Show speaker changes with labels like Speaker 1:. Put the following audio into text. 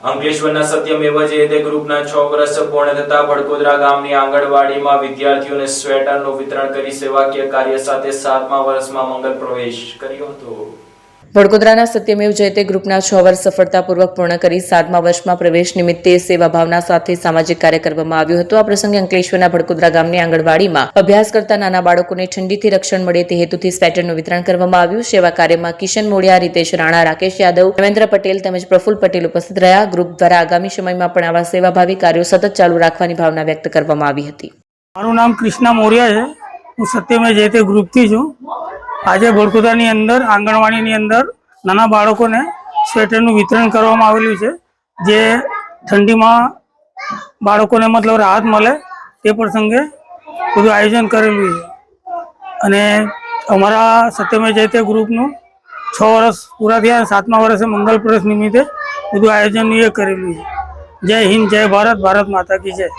Speaker 1: અંકલેશ્વરના સત્યમેવ જયતે ગ્રુપના છ વર્ષ પૂર્ણ થતા ભડકોદરા ગામની આંગણવાડીમાં વિદ્યાર્થીઓને સ્વેટરનું વિતરણ કરી સેવાકીય કાર્ય સાથે સાતમા વર્ષમાં મંગલ પ્રવેશ કર્યો હતો.
Speaker 2: વડોદરાના સત્યમેવ જયતે ગ્રુપના છ વર્ષ સફળતાપૂર્વક પૂર્ણ કરી સાતમા વર્ષમાં પ્રવેશ નિમિત્તે સેવા ભાવના સાથે સામાજિક કાર્ય કરવામાં આવ્યું હતું. આ પ્રસંગે અંકલેશ્વરના ભડકોદરા ગામની આંગણવાડીમાં અભ્યાસ કરતા નાના બાળકોને ઠંડીથી રક્ષણ મળે તે હેતુથી સ્વેટરનું વિતરણ કરવામાં આવ્યું. સેવા કાર્યમાં કિશન મોડિયા, રીતેશ રાણા, રાકેશ યાદવ, રમેન્દ્ર પટેલ તેમજ પ્રફુલ પટેલ ઉપસ્થિત રહ્યા. ગ્રુપ દ્વારા આગામી સમયમાં પણ આવા સેવાભાવી કાર્યો સતત ચાલુ રાખવાની ભાવના વ્યક્ત કરવામાં આવી હતી.
Speaker 3: મારું નામ કૃષ્ણા મોરિયા છે. હું સત્યમેવ જયતે ગ્રુપથી છું. આજે બળકુદાની અંદર, આંગણવાડીની અંદર નાના બાળકોને સ્વેટરનું વિતરણ કરવામાં આવેલું છે. જે ઠંડીમાં બાળકોને મતલબ રાહત મળે તે પ્રસંગે બધું આયોજન કરેલું છે. અને અમારા સત્યમય જયતે ગ્રુપનું છ વર્ષ પૂરા થયા સાતમા વર્ષે મંગલ પ્રવેશ નિમિત્તે બધું આયોજન એ કરેલું છે. જય હિન્દ, જય ભારત ભારત માતા કી જય.